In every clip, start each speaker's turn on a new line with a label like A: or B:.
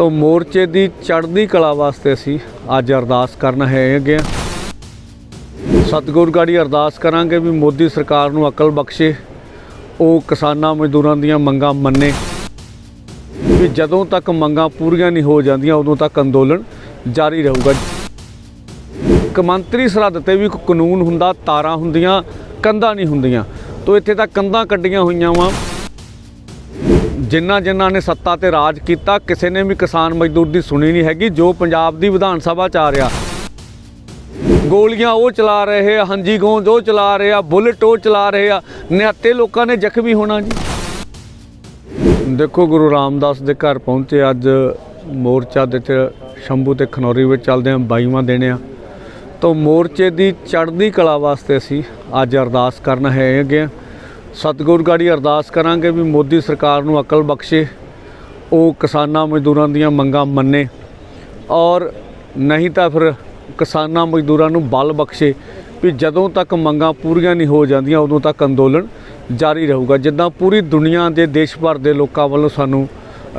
A: ਤੋਂ ਮੋਰਚੇ ਦੀ ਚੜ੍ਹਦੀ ਕਲਾ ਵਾਸਤੇ ਅਸੀਂ ਅੱਜ ਅਰਦਾਸ ਕਰਨ ਹੈਗੇ ਆ ਸਤਿਗੁਰ ਗਾੜੀ ਅਰਦਾਸ ਕਰਾਂਗੇ ਵੀ ਮੋਦੀ ਸਰਕਾਰ ਨੂੰ ਅਕਲ ਬਖਸ਼ੇ, ਉਹ ਕਿਸਾਨਾਂ ਮਜ਼ਦੂਰਾਂ ਦੀਆਂ ਮੰਗਾਂ ਮੰਨੇ। ਵੀ ਜਦੋਂ ਤੱਕ ਮੰਗਾਂ ਪੂਰੀਆਂ ਨਹੀਂ ਹੋ ਜਾਂਦੀਆਂ, ਉਦੋਂ ਤੱਕ ਅੰਦੋਲਨ ਜਾਰੀ ਰਹੂਗਾ। ਕਮੰਤਰੀ ਸਰਹੱਦ ਤੇ ਵੀ ਕੋਈ ਕਾਨੂੰਨ ਹੁੰਦਾ, ਤਾਰਾਂ ਹੁੰਦੀਆਂ, ਕੰਧਾਂ ਨਹੀਂ ਹੁੰਦੀਆਂ। ਤੋਂ ਇੱਥੇ ਤਾਂ ਕੰਧਾਂ ਕੱਢੀਆਂ ਹੋਈਆਂ ਵਾ। ਜਿਨ੍ਹਾਂ ਜਿਨ੍ਹਾਂ ਨੇ ਸੱਤਾ ਤੇ ਰਾਜ ਕੀਤਾ, ਕਿਸੇ ਨੇ ਵੀ ਕਿਸਾਨ ਮਜ਼ਦੂਰ ਦੀ ਸੁਣੀ ਨਹੀਂ ਹੈਗੀ, ਜੋ ਪੰਜਾਬ ਦੀ ਵਿਧਾਨ ਸਭਾ ਚ ਆ ਰਿਹਾ। ਗੋਲੀਆਂ ਉਹ ਚਲਾ ਰਹੇ ਆ, ਹਾਂਜੀ ਗੋਂਦ ਉਹ ਚਲਾ ਰਹੇ ਆ, ਬੁਲਟ ਉਹ ਚਲਾ ਰਹੇ ਆ ਨਿਹੱਤੇ ਲੋਕਾਂ ਨੇ ਜ਼ਖਮੀ ਹੋਣਾ ਜੀ। ਦੇਖੋ ਗੁਰੂ ਰਾਮਦਾਸ ਦੇ ਘਰ ਪਹੁੰਚੇ, ਅੱਜ ਮੋਰਚਾ ਦੇ ਤੇ ਸ਼ੰਭੂ ਤੇ ਖਨੌਰੀ ਵਿੱਚ ਚੱਲਦੇ ਆ 22ਵਾਂ ਦਿਨ ਆ। ਤੋਂ ਮੋਰਚੇ ਦੀ ਚੜ੍ਹਦੀ ਕਲਾ ਵਾਸਤੇ ਅਸੀਂ ਅੱਜ ਅਰਦਾਸ ਕਰਨ ਹੈ ਹੈਗੇ ਆ। ਸਤਿਗੁਰ ਗਾੜੀ ਅਰਦਾਸ ਕਰਾਂਗੇ ਵੀ ਮੋਦੀ ਸਰਕਾਰ ਨੂੰ ਅਕਲ ਬਖਸ਼ੇ, ਉਹ ਕਿਸਾਨਾਂ ਮਜ਼ਦੂਰਾਂ ਦੀਆਂ ਮੰਗਾਂ ਮੰਨੇ ਔਰ ਨਹੀਂ ਤਾਂ ਫਿਰ ਕਿਸਾਨਾਂ ਮਜ਼ਦੂਰਾਂ ਨੂੰ ਬਲ ਬਖਸ਼ੇ ਵੀ ਜਦੋਂ ਤੱਕ ਮੰਗਾਂ ਪੂਰੀਆਂ ਨਹੀਂ ਹੋ ਜਾਂਦੀਆਂ, ਉਦੋਂ ਤੱਕ ਅੰਦੋਲਨ ਜਾਰੀ ਰਹੂਗਾ। ਜਿੱਦਾਂ ਪੂਰੀ ਦੁਨੀਆ ਦੇ ਦੇਸ਼ ਭਰ ਦੇ ਲੋਕਾਂ ਵੱਲੋਂ ਸਾਨੂੰ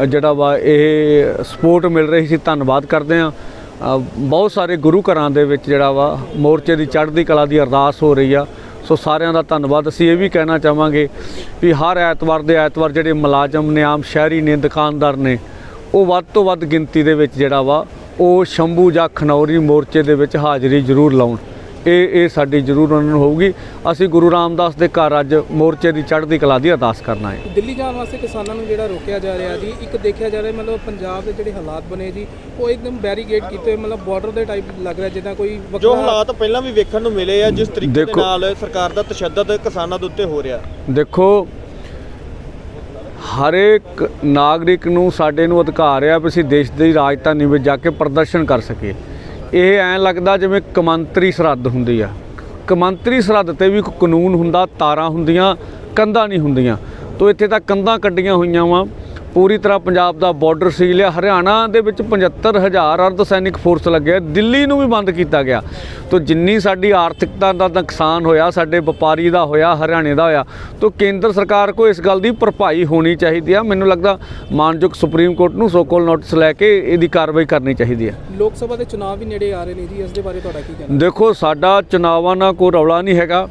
A: ਜਿਹੜਾ ਵਾ ਇਹ ਸਪੋਰਟ ਮਿਲ ਰਹੀ ਸੀ, ਧੰਨਵਾਦ ਕਰਦੇ ਆ ਬਹੁਤ ਸਾਰੇ ਗੁਰੂ ਘਰਾਂ ਦੇ ਵਿੱਚ ਜਿਹੜਾ ਵਾ ਮੋਰਚੇ ਦੀ ਚੜ੍ਹਦੀ ਕਲਾ ਦੀ ਅਰਦਾਸ ਹੋ ਰਹੀ ਆ। ਸੋ ਸਾਰਿਆਂ ਦਾ ਧੰਨਵਾਦ। ਅਸੀਂ ਇਹ ਵੀ ਕਹਿਣਾ ਚਾਹਾਂਗੇ ਵੀ ਹਰ ਐਤਵਾਰ ਦੇ ਐਤਵਾਰ ਜਿਹੜੇ ਮੁਲਾਜ਼ਮ ਨੇ, ਆਮ ਸ਼ਹਿਰੀ ਨੇ, ਦੁਕਾਨਦਾਰ ਨੇ, ਉਹ ਵੱਧ ਤੋਂ ਵੱਧ ਗਿਣਤੀ ਦੇ ਵਿੱਚ ਜਿਹੜਾ ਵਾ, ਉਹ ਸ਼ੰਭੂ ਜਾਂ ਖਨੌਰੀ ਮੋਰਚੇ ਦੇ ਵਿੱਚ ਹਾਜ਼ਰੀ ਜ਼ਰੂਰ ਲਾਉਣ। ਇਹ ਇਹ ਸਾਡੀ ਜ਼ਰੂਰ ਉਹਨਾਂ ਨੂੰ ਹੋਊਗੀ। ਅਸੀਂ ਗੁਰੂ ਰਾਮਦਾਸ ਦੇ ਘਰ ਅੱਜ ਮੋਰਚੇ ਦੀ ਚੜ੍ਹਦੀ ਕਲਾ ਦੀ ਅਰਦਾਸ ਕਰਨਾ ਹੈ।
B: ਦਿੱਲੀ ਜਾਣ ਵਾਸਤੇ ਕਿਸਾਨਾਂ ਨੂੰ ਜਿਹੜਾ ਰੋਕਿਆ ਜਾ ਰਿਹਾ ਜੀ ਇੱਕ ਦੇਖਿਆ ਜਾ ਰਿਹਾ ਮਤਲਬ ਪੰਜਾਬ ਦੇ ਜਿਹੜੇ ਹਾਲਾਤ ਬਣੇ ਜੀ ਉਹ ਇੱਕਦਮ ਬੈਰੀਗੇਡ ਕੀਤੇ ਮਤਲਬ ਬਾਰਡਰ ਦੇ ਟਾਈਪ ਲੱਗ ਰਿਹਾ ਜਿੱਦਾਂ ਕੋਈ
C: ਜੋ ਹਾਲਾਤ ਪਹਿਲਾਂ ਵੀ ਵੇਖਣ ਨੂੰ ਮਿਲੇ ਆ ਜਿਸ ਤਰੀਕੇ ਦੇ
A: ਦੇਖੋ-
C: ਨਾਲ ਸਰਕਾਰ ਦਾ ਤਸ਼ੱਦਦ ਕਿਸਾਨਾਂ ਦੇ ਉੱਤੇ ਹੋ ਰਿਹਾ।
A: ਦੇਖੋ ਹਰੇਕ ਨਾਗਰਿਕ ਨੂੰ ਸਾਡੇ ਨੂੰ ਅਧਿਕਾਰ ਆ ਵੀ ਅਸੀਂ ਦੇਸ਼ ਦੀ ਰਾਜਧਾਨੀ ਵਿੱਚ ਜਾ ਕੇ ਪ੍ਰਦਰਸ਼ਨ ਕਰ ਸਕੀਏ। ਇਹ ਐਂ ਲੱਗਦਾ ਜਿਵੇਂ ਕਮੰਤਰੀ ਸਰਹੱਦ ਹੁੰਦੀ ਆ। ਕਮੰਤਰੀ ਸਰਹੱਦ ਤੇ ਵੀ ਕੋਈ ਕਾਨੂੰਨ ਹੁੰਦਾ, ਤਾਰਾਂ ਹੁੰਦੀਆਂ, ਕੰਧਾਂ ਨਹੀਂ ਹੁੰਦੀਆਂ। ਤੋਂ ਇੱਥੇ ਤਾਂ ਕੰਧਾਂ ਕੱਢੀਆਂ ਹੋਈਆਂ ਵਾ। ਪੂਰੀ ਤਰ੍ਹਾਂ ਪੰਜਾਬ ਦਾ ਬਾਰਡਰ ਸੀਲ ਆ। ਹਰਿਆਣਾ ਦੇ ਵਿੱਚ 75000 ਅਰਧ ਸੈਨਿਕ ਫੋਰਸ ਲੱਗਿਆ ਦਿੱਲੀ ਨੂੰ ਵੀ ਬੰਦ ਕੀਤਾ ਗਿਆ। ਤੋਂ ਜਿੰਨੀ ਸਾਡੀ ਆਰਥਿਕਤਾ ਦਾ ਨੁਕਸਾਨ ਹੋਇਆ ਸਾਡੇ ਵਪਾਰੀ ਦਾ ਹੋਇਆ ਹਰਿਆਣੇ ਦਾ ਹੋਇਆ ਤੋਂ ਕੇਂਦਰ ਸਰਕਾਰ ਕੋ ਇਸ ਗੱਲ ਦੀ ਭਰਪਾਈ ਹੋਣੀ ਚਾਹੀਦੀ ਆ। ਮੈਨੂੰ ਲੱਗਦਾ ਮਾਨਯੋਗ ਸੁਪਰੀਮ ਕੋਰਟ ਨੂੰ ਸੋਕੋਲ ਨੋਟਿਸ ਲੈ ਕੇ ਇਹਦੀ ਕਾਰਵਾਈ ਕਰਨੀ ਚਾਹੀਦੀ ਆ।
B: ਲੋਕ ਸਭਾ ਦੇ ਚੁਣਾਵ ਵੀ ਨੇੜੇ ਆ ਰਹੇ ਨੇ ਜੀ। ਇਸ ਦੇ ਬਾਰੇ ਤੁਹਾਡਾ ਕੀ ਕਹਿਣਾ?
A: ਦੇਖੋ ਸਾਡਾ ਚੁਣਾਵਾਂ ਨਾਲ ਕੋਈ ਰੌਲਾ ਨਹੀਂ ਹੈਗਾ।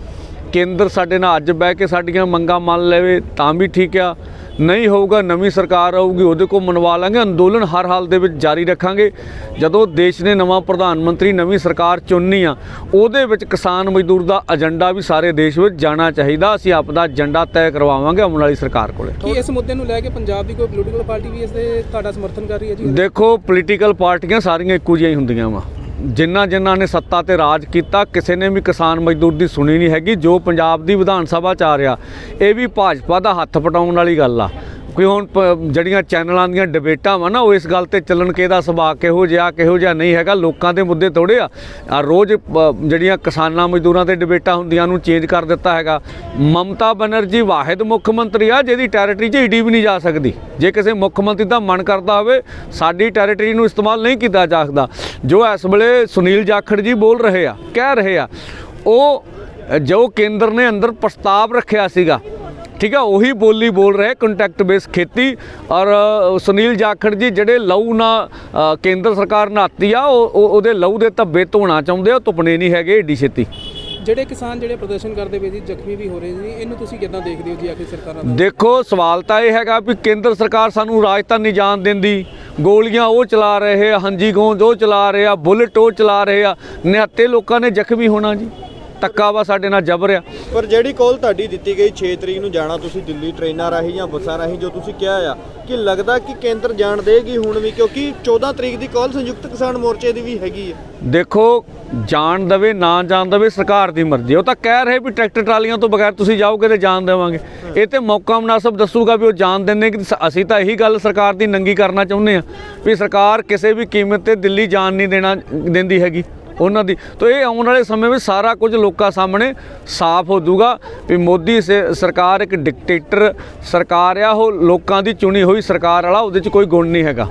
A: ਕੇਂਦਰ ਸਾਡੇ ਨਾਲ ਅੱਜ ਬਹਿ ਕੇ ਸਾਡੀਆਂ ਮੰਗਾਂ ਮੰਨ ਲਵੇ ਤਾਂ ਵੀ ਠੀਕ ਆ। ਨਹੀਂ ਹੋਊਗਾ ਨਵੀਂ ਸਰਕਾਰ ਆਊਗੀ ਉਹਦੇ ਕੋ ਮਨਵਾ ਲਾਂਗੇ। ਅੰਦੋਲਨ ਹਰ ਹਾਲ ਦੇ ਵਿੱਚ ਜਾਰੀ ਰੱਖਾਂਗੇ। ਜਦੋਂ ਦੇਸ਼ ਨੇ ਨਵਾਂ ਪ੍ਰਧਾਨ ਮੰਤਰੀ ਨਵੀਂ ਸਰਕਾਰ ਚੁਣਨੀ ਆ ਉਹਦੇ ਵਿੱਚ ਕਿਸਾਨ ਮਜ਼ਦੂਰ ਦਾ ਏਜੰਡਾ ਵੀ ਸਾਰੇ ਦੇਸ਼ ਵਿੱਚ ਜਾਣਾ ਚਾਹੀਦਾ। ਅਸੀਂ ਆਪਦਾ ਏਜੰਡਾ ਤੈਅ ਕਰਵਾਵਾਂਗੇ ਆਉਣ ਵਾਲੀ ਸਰਕਾਰ ਕੋਲੇ।
B: ਕੀ ਇਸ ਮੁੱਦੇ ਨੂੰ ਲੈ ਕੇ ਪੰਜਾਬ ਦੀ ਕੋਈ ਪੋਲੀਟੀਕਲ ਪਾਰਟੀ ਵੀ ਇਸ ਦੇ ਤੁਹਾਡਾ ਸਮਰਥਨ ਕਰ ਰਹੀ ਹੈ ਜੀ?
A: ਦੇਖੋ ਪੋਲੀਟੀਕਲ ਪਾਰਟੀਆਂ ਸਾਰੀਆਂ ਇੱਕੋ ਜਿਹੀਆਂ ਹੀ ਹੁੰਦੀਆਂ ਵਾ। ਜਿਨ੍ਹਾਂ ਜਿਨ੍ਹਾਂ ਨੇ ਸੱਤਾ ਤੇ ਰਾਜ ਕੀਤਾ, ਕਿਸੇ ਨੇ ਵੀ ਕਿਸਾਨ ਮਜ਼ਦੂਰ ਦੀ ਸੁਣੀ ਨਹੀਂ ਹੈਗੀ, ਜੋ ਪੰਜਾਬ ਦੀ ਵਿਧਾਨ ਸਭਾ ਚ ਆ ਰਿਹਾ, ਇਹ ਵੀ ਭਾਜਪਾ ਦਾ ਹੱਥ ਪਟਾਉਣ ਵਾਲੀ ਗੱਲ ਆ। ਕੋਈ ਹੁਣ ਪ- ਜਿਹੜੀਆਂ ਚੈਨਲਾਂ ਦੀਆਂ ਡਿਬੇਟਾਂ ਵਾ ਨਾ, ਉਹ ਇਸ ਗੱਲ ਤੇ ਚੱਲਣ ਕਿ ਇਹਦਾ ਸੁਭਾਅ ਕਿਹੋ ਜਿਹਾ ਕਿਹੋ ਜਿਹਾ ਨਹੀਂ ਹੈਗਾ, ਲੋਕਾਂ ਦੇ ਮੁੱਦੇ ਥੋੜੇ ਆ। ਰੋਜ਼ ਜਿਹੜੀਆਂ ਕਿਸਾਨਾਂ ਮਜ਼ਦੂਰਾਂ ਤੇ ਡਿਬੇਟਾਂ ਹੁੰਦੀਆਂ ਨੂੰ ਚੇਂਜ ਕਰ ਦਿੱਤਾ ਹੈਗਾ। ਮਮਤਾ ਬਨਰਜੀ ਵਾਹਿਦ ਮੁੱਖ ਮੰਤਰੀ ਆ, ਜਿਹਦੀ ਟੈਰੀਟਰੀ 'ਚ ਈਡੀ ਵੀ ਨਹੀਂ ਜਾ ਸਕਦੀ। ਜੇ ਕਿਸੇ ਮੁੱਖ ਮੰਤਰੀ ਦਾ ਮਨ ਕਰਦਾ ਹੋਵੇ, ਸਾਡੀ ਟੈਰੀਟਰੀ ਨੂੰ ਇਸਤੇਮਾਲ ਨਹੀਂ ਕੀਤਾ ਜਾ ਸਕਦਾ। ਜੋ ਇਸ ਵੇਲੇ ਸੁਨੀਲ ਜਾਖੜ ਜੀ ਬੋਲ ਰਹੇ ਆ, ਕਹਿ ਰਹੇ ਆ, ਉਹ ਜੋ ਕੇਂਦਰ ਨੇ ਅੰਦਰ ਪ੍ਰਸਤਾਵ ਰੱਖਿਆ ਸੀਗਾ ਠੀਕ ਆ ਉਹੀ ਬੋਲੀ ਬੋਲ ਰਹੇ ਕੰਟੈਕਟ ਬੇਸ ਖੇਤੀ। ਔਰ ਸੁਨੀਲ ਜਾਖੜ ਜੀ ਜਿਹੜੇ ਲਹੂ ਨਾ ਕੇਂਦਰ ਸਰਕਾਰ ਨਹਾਤੀ ਆ ਉਹ ਉਹ- ਉਹਦੇ ਲਹੂ ਦੇ ਧੱਬੇ ਧੋਣਾ ਚਾਹੁੰਦੇ ਆ ਧੁੱਪਣੇ ਨਹੀਂ ਹੈਗੇ ਏਡੀ ਛੇਤੀ।
B: ਜਿਹੜੇ ਕਿਸਾਨ ਜਿਹੜੇ ਪ੍ਰਦਰਸ਼ਨ ਕਰਦੇ ਪਏ ਜੀ ਜ਼ਖਮੀ ਵੀ ਹੋ ਰਹੇ ਜੀ ਇਹਨੂੰ ਤੁਸੀਂ ਕਿੱਦਾਂ ਦੇਖਦੇ ਹੋ ਜੀ ਆਖਿਰ ਸਰਕਾਰਾਂ ਦਾ?
A: ਦੇਖੋ ਸਵਾਲ ਤਾਂ ਇਹ ਹੈਗਾ ਵੀ ਕੇਂਦਰ ਸਰਕਾਰ ਸਾਨੂੰ ਰਾਜਧਾਨੀ ਜਾਣ ਦਿੰਦੀ ਗੋਲੀਆਂ ਉਹ ਚਲਾ ਰਹੇ ਆ ਹਾਂਜੀ ਗੋਂਦ ਉਹ ਚਲਾ ਰਹੇ ਆ ਬੁਲਟ ਉਹ ਚਲਾ ਰਹੇ ਆ ਨਿਹੱਤੇ ਲੋਕਾਂ ਨੇ ਜ਼ਖਮੀ ਹੋਣਾ ਜੀ। ਧੱਕਾ ਵਾ ਸਾਡੇ ਨਾਲ ਜਬਰ ਆ।
C: ਪਰ ਜਿਹੜੀ ਕੋਲ ਤੁਹਾਡੀ ਦਿੱਤੀ ਗਈ 6 ਤਰੀਕ ਨੂੰ ਜਾਣਾ ਤੁਸੀਂ ਦਿੱਲੀ ਟ੍ਰੇਨਾਂ ਰਾਹੀਂ ਜਾਂ ਬੱਸਾਂ ਰਾਹੀਂ ਜੋ ਤੁਸੀਂ ਕਿਹਾ ਆ ਕਿ ਲੱਗਦਾ ਕਿ ਕੇਂਦਰ ਜਾਣ ਦੇਗੀ ਹੁਣ ਵੀ ਕਿਉਂਕਿ 14 ਤਰੀਕ ਦੀ ਕਾਲ ਸੰਯੁਕਤ ਕਿਸਾਨ ਮੋਰਚੇ ਦੀ ਵੀ ਹੈਗੀ ਹੈ
A: ਦੇਖੋ ਜਾਣ ਦਵੇ ਨਾ ਜਾਣ ਦਵੇ ਸਰਕਾਰ ਦੀ ਮਰਜ਼ੀ। ਉਹ ਤਾਂ ਕਹਿ ਰਹੇ ਵੀ ਟਰੈਕਟਰ ਟਰਾਲੀਆਂ ਤੋਂ ਬਗੈਰ ਤੁਸੀਂ ਜਾਓਗੇ ਤੇ ਜਾਣ ਦੇਵਾਂਗੇ। ਇਹ ਤੇ ਮੌਕਾ ਮੁਨਾਸਬ ਦੱਸੂਗਾ ਵੀ ਉਹ ਜਾਣ ਦਿੰਦੇ ਕਿ ਅਸੀਂ ਤਾਂ ਇਹੀ ਗੱਲ ਸਰਕਾਰ ਦੀ ਨੰਗੀ ਕਰਨਾ ਚਾਹੁੰਦੇ ਆ ਵੀ ਸਰਕਾਰ ਕਿਸੇ ਵੀ ਕੀਮਤ ਤੇ ਦਿੱਲੀ ਜਾਣ ਨਹੀਂ ਦੇਣਾ ਦਿੰਦੀ ਹੈਗੀ। ਉਹਨਾਂ ਦੀ। ਤਾਂ ਇਹ ਆਉਣ ਵਾਲੇ ਸਮੇਂ ਵਿੱਚ ਸਾਰਾ ਕੁਝ ਲੋਕਾਂ ਸਾਹਮਣੇ ਸਾਫ਼ ਹੋ ਜਾਊਗਾ ਵੀ ਮੋਦੀ ਸੇ- ਸਰਕਾਰ ਇੱਕ ਡਿਕਟੇਟਰ ਸਰਕਾਰ ਆ, ਉਹ ਲੋਕਾਂ ਦੀ ਚੁਣੀ ਹੋਈ ਸਰਕਾਰ ਵਾਲਾ, ਉਹਦੇ 'ਚ ਕੋਈ ਗੁਣ ਨਹੀਂ ਹੈਗਾ।